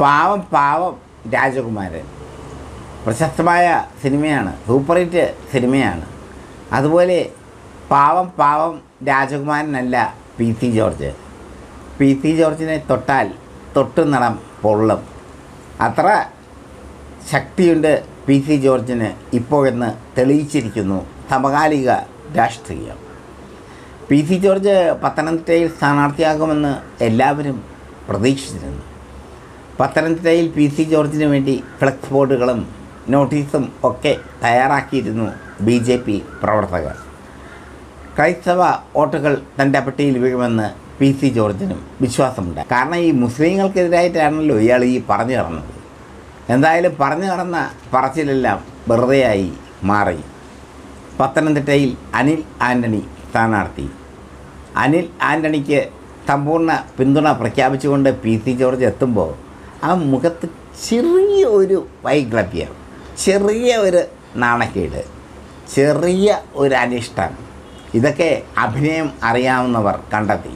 പാവം പാവം രാജകുമാരൻ. പ്രശസ്തമായ സിനിമയാണ്. സൂപ്പർ ഹിറ്റ് സിനിമയാണ്. അതുപോലെ പാവം പാവം രാജകുമാരനല്ല P C George. P C ജോർജിനെ തൊട്ടാൽ തൊട്ട് നടം പൊള്ളും. അത്ര ശക്തിയുണ്ട് പി സി ജോർജിന് ഇപ്പോഴെന്ന് തെളിയിച്ചിരിക്കുന്നു സമകാലിക രാഷ്ട്രീയം. പി സി ജോർജ് പത്തനംതിട്ടയിൽ സ്ഥാനാർത്ഥിയാകുമെന്ന് എല്ലാവരും പ്രതീക്ഷിച്ചിരുന്നു. പത്തനംതിട്ടയിൽ പി സി ജോർജിന് വേണ്ടി ഫ്ലെക്സ് ബോർഡുകളും നോട്ടീസും ഒക്കെ തയ്യാറാക്കിയിരുന്നു ബി ജെ പി പ്രവർത്തകർ. ക്രൈസ്തവ വോട്ടുകൾ തന്റെ പട്ടിയിൽ വീഴുമെന്ന് പി സി ജോർജിനും വിശ്വാസമുണ്ട്. കാരണം ഈ മുസ്ലിങ്ങൾക്കെതിരായിട്ടാണല്ലോ ഇയാൾ ഈ പറഞ്ഞു കടന്നത്. എന്തായാലും പറഞ്ഞു കടന്ന പറച്ചിലെല്ലാം വെറുതെയായി മാറി. പത്തനംതിട്ടയിൽ അനിൽ ആന്റണി സ്ഥാനാർത്ഥി. അനിൽ ആന്റണിക്ക് സമ്പൂർണ പിന്തുണ പ്രഖ്യാപിച്ചുകൊണ്ട് പി സി ജോർജ് എത്തുമ്പോൾ ആ മുഖത്ത് ചെറിയ ഒരു വൈക്ലഭ്യം ചെറിയ ഒരു നാണക്കേട് ചെറിയ ഒരു അനിഷ്ടം. ഇതൊക്കെ അഭിനയം അറിയാവുന്നവർ കണ്ടെത്തി.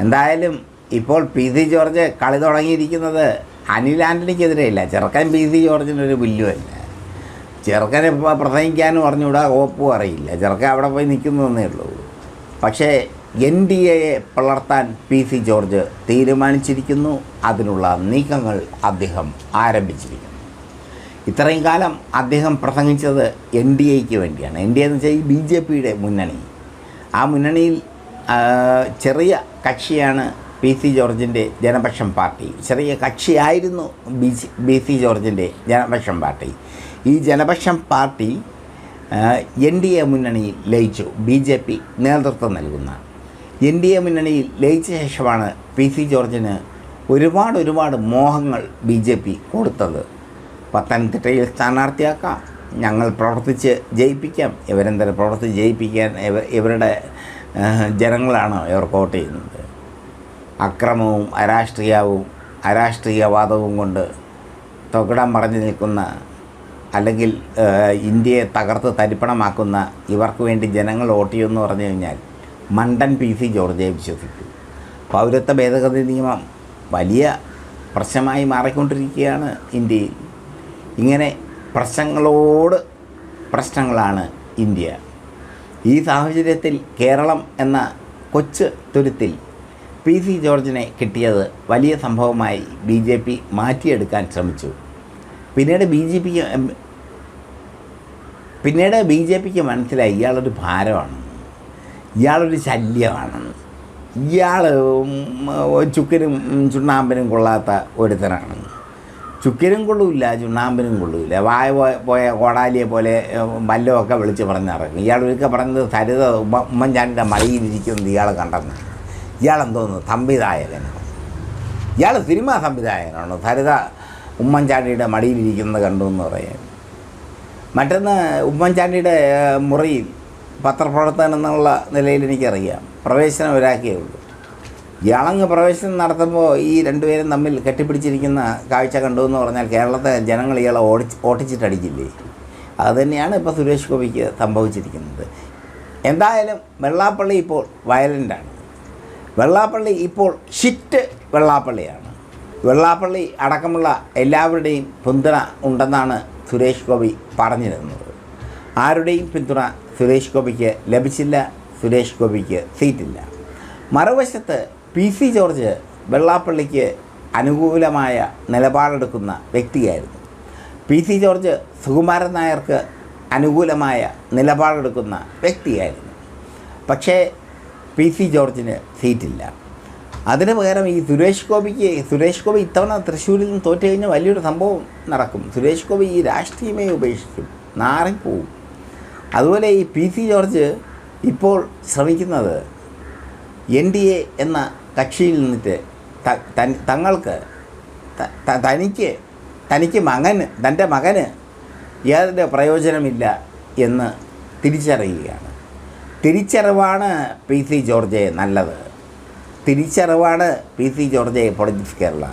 എന്തായാലും ഇപ്പോൾ പി സി ജോർജ് കളി തുടങ്ങിയിരിക്കുന്നത് അനിൽ ആന്റണിക്കെതിരെയല്ല ചെറുക്കൻ പി സി ജോർജിനൊരു പുല്ലുമല്ല ചെറുക്കനെ പ്രസംഗിക്കാനും പറഞ്ഞുകൂടാ ഓപ്പും അറിയില്ല. ചെറുക്കൻ അവിടെ പോയി നിൽക്കുന്നതെന്നേ ഉള്ളൂ. പക്ഷേ എൻ ഡി എയെ പിളർത്താൻ പി സി ജോർജ് തീരുമാനിച്ചിരിക്കുന്നു. അതിനുള്ള നീക്കങ്ങൾ അദ്ദേഹം ആരംഭിച്ചിരിക്കുന്നു. ഇത്രയും കാലം അദ്ദേഹം പ്രസംഗിച്ചത് എൻ ഡി എക്ക് വേണ്ടിയാണ്. എൻ ഡി എ എന്ന് വെച്ചാൽ ഈ ബി ജെ പിയുടെ മുന്നണി. ആ മുന്നണിയിൽ ചെറിയ കക്ഷിയാണ് പി സി ജോർജിന്റെ ജനപക്ഷം പാർട്ടി. ചെറിയ കക്ഷിയായിരുന്നു ബി സി ബി സി ജോർജിന്റെ ജനപക്ഷം പാർട്ടി. ഈ Janapaksham party N D A മുന്നണിയിൽ ലയിച്ചു. ബി ജെ പി നേതൃത്വം നൽകുന്ന എൻ ഡി എ മുന്നണിയിൽ ലയിച്ച ശേഷമാണ് പി സി ജോർജിന് ഒരുപാട് ഒരുപാട് മോഹങ്ങൾ ബി ജെ പി കൊടുത്തത്. പത്തനംതിട്ടയിൽ സ്ഥാനാർത്ഥിയാക്കാം. ഞങ്ങൾ പ്രവർത്തിച്ച് ജയിപ്പിക്കാം. ഇവരെന്തായാലും പ്രവർത്തിച്ച് ജയിപ്പിക്കാൻ ഇവ ഇവരുടെ ജനങ്ങളാണ് ഇവർ വോട്ട് ചെയ്യുന്നത്? അക്രമവും അരാഷ്ട്രീയവും അരാഷ്ട്രീയവാദവും കൊണ്ട് തൊകിടം മറഞ്ഞു നിൽക്കുന്ന അല്ലെങ്കിൽ ഇന്ത്യയെ തകർത്ത് തരിപ്പണമാക്കുന്ന ഇവർക്ക് വേണ്ടി ജനങ്ങൾ വോട്ട് ചെയ്യുമെന്ന് പറഞ്ഞു കഴിഞ്ഞാൽ മണ്ടൻ പി സി ജോർജയെ വിശ്വസിച്ചു പൗരത്വ ഭേദഗതി നിയമം വലിയ പ്രശ്നമായി മാറിക്കൊണ്ടിരിക്കുകയാണ് ഇന്ത്യയിൽ. ഇങ്ങനെ പ്രശ്നങ്ങളോട് പ്രശ്നങ്ങളാണ് ഇന്ത്യ. ഈ സാഹചര്യത്തിൽ കേരളം എന്ന കൊച്ചു തുരുത്തിൽ പി സി ജോർജിനെ കിട്ടിയത് വലിയ സംഭവമായി ബി ജെ പി മാറ്റിയെടുക്കാൻ ശ്രമിച്ചു. പിന്നീട് ബി ജെ പിക്ക് പിന്നീട് ബി ജെ പിക്ക് മനസ്സിലായി ഇയാളൊരു ഭാരമാണ് ഇയാളൊരു ശല്യമാണെന്ന് ഇയാൾ ചുക്കനും ചുണ്ണാമ്പനും കൊള്ളാത്ത ഒരുത്തനാണ്. ചുക്കനും കൊള്ളൂല്ല ചുണ്ണാമ്പനും കൊള്ളൂല്ല. വായ പോയ- കോടാലിയെ പോലെ വല്ലമൊക്കെ വിളിച്ച് പറഞ്ഞിറങ്ങും. ഇയാൾ ഒരിക്കൽ പറഞ്ഞത് സരിത ഉമ്മൻചാണ്ടിന്റെ മടിയിലിരിക്കുന്നത് ഇയാൾ കണ്ടെന്ന്. ഇയാളെന്തോന്ന് സംവിധായകനാണ് ഇയാൾ സിനിമാ സംവിധായകനാണ് സരിത ഉമ്മൻചാണ്ടിയുടെ മടിയിലിരിക്കുന്നത് കണ്ടു എന്ന് പറയാൻ മറ്റൊന്ന് ഉമ്മൻചാണ്ടിയുടെ മുറിയിൽ പത്രപ്രവർത്തകൻ എന്നുള്ള നിലയിൽ എനിക്കറിയാം. പ്രവേശനം ഒരാക്കിയേ ഉള്ളൂ. ഇയാളങ്ങ് പ്രവേശനം നടത്തുമ്പോൾ ഈ രണ്ടുപേരും തമ്മിൽ കെട്ടിപ്പിടിച്ചിരിക്കുന്ന കാഴ്ച കണ്ടു എന്ന് പറഞ്ഞാൽ കേരളത്തെ ജനങ്ങൾ ഇയാളെ ഓടിച്ച് ഓട്ടിച്ചിട്ടടിക്കില്ലേ? അതുതന്നെയാണ് ഇപ്പോൾ സുരേഷ് ഗോപിക്ക് സംഭവിച്ചിരിക്കുന്നത്. എന്തായാലും വെള്ളാപ്പള്ളി ഇപ്പോൾ വയലന്റാണ് വെള്ളാപ്പള്ളി ഇപ്പോൾ ഷിറ്റ് വെള്ളാപ്പള്ളിയാണ്. വെള്ളാപ്പള്ളി അടക്കമുള്ള എല്ലാവരുടെയും പിന്തുണ ഉണ്ടെന്നാണ് സുരേഷ് ഗോപി പറഞ്ഞിരുന്നത്. ആരുടെയും പിന്തുണ സുരേഷ് ഗോപിക്ക് ലഭിച്ചില്ല സുരേഷ് ഗോപിക്ക് സീറ്റില്ല മറുവശത്ത് പി സി ജോർജ് വെള്ളാപ്പള്ളിക്ക് അനുകൂലമായ നിലപാടെടുക്കുന്ന വ്യക്തിയായിരുന്നു. പി സി ജോർജ് സുകുമാരൻ നായർക്ക് അനുകൂലമായ നിലപാടെടുക്കുന്ന വ്യക്തിയായിരുന്നു. പക്ഷേ പി സി ജോർജിന് സീറ്റില്ല. അതിന് പകരം ഈ സുരേഷ് ഗോപിക്ക് സുരേഷ് ഗോപി ഇത്തവണ തൃശ്ശൂരിൽ നിന്ന് തോറ്റു കഴിഞ്ഞാൽ വലിയൊരു സംഭവം നടക്കും. സുരേഷ് ഗോപി ഈ രാഷ്ട്രീയമേ ഉപേക്ഷിക്കും നാറിപ്പോവും. അതുപോലെ ഈ പി സി ജോർജ് ഇപ്പോൾ ശ്രമിക്കുന്നത് എൻ ഡി എ എന്ന കക്ഷിയിൽ നിന്നിട്ട് തങ്ങൾക്ക് തനിക്ക് തനിക്ക് മകന് തന്റെ മകന് യാതൊരു പ്രയോജനമില്ല എന്ന് തിരിച്ചറിയുകയാണ്. തിരിച്ചറിവാണ് പി സി ജോർജെ നല്ലത്. തിരിച്ചറിവാണ് പി സി ജോർജെ പൊളിറ്റിക്സ് കേരള.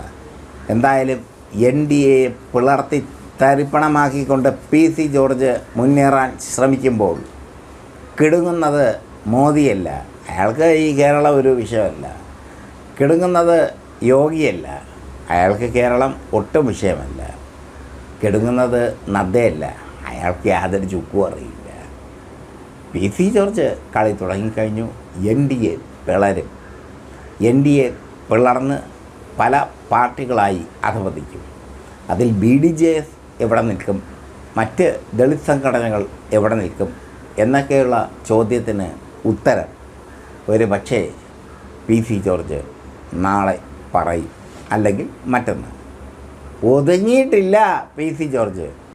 എന്തായാലും എൻ ഡി എ പിളർത്തി തരിപ്പണമാക്കിക്കൊണ്ട് പി സി ജോർജ് മുന്നേറാൻ ശ്രമിക്കുമ്പോൾ കിടുങ്ങുന്നത് മോദിയല്ല. അയാൾക്ക് ഈ കേരളം ഒരു വിഷയമല്ല. കിടുങ്ങുന്നത് യോഗിയല്ല. അയാൾക്ക് കേരളം ഒട്ടും വിഷയമല്ല. കിടുങ്ങുന്നത് നദ്ദയല്ല. അയാൾക്ക് യാതൊരു ചുക്കും അറിയില്ല. പി സി ജോർജ് കളി തുടങ്ങിക്കഴിഞ്ഞു. എൻ ഡി എ പിളരും. എൻ ഡി എ പിളർന്ന് പല പാർട്ടികളായി അധപതിക്കും. അതിൽ ബി ഡി ജെ എസ് എവിടെ നിൽക്കും? മറ്റ് ദളിത് സംഘടനകൾ എവിടെ നിൽക്കും? എന്നൊക്കെയുള്ള ചോദ്യത്തിന് ഉത്തരം ഒരു പക്ഷേ പി സി ജോർജ് നാളെ പറയും. അല്ലെങ്കിൽ മറ്റൊന്ന്. ഒതുങ്ങിയിട്ടില്ല പി സി ജോർജ്.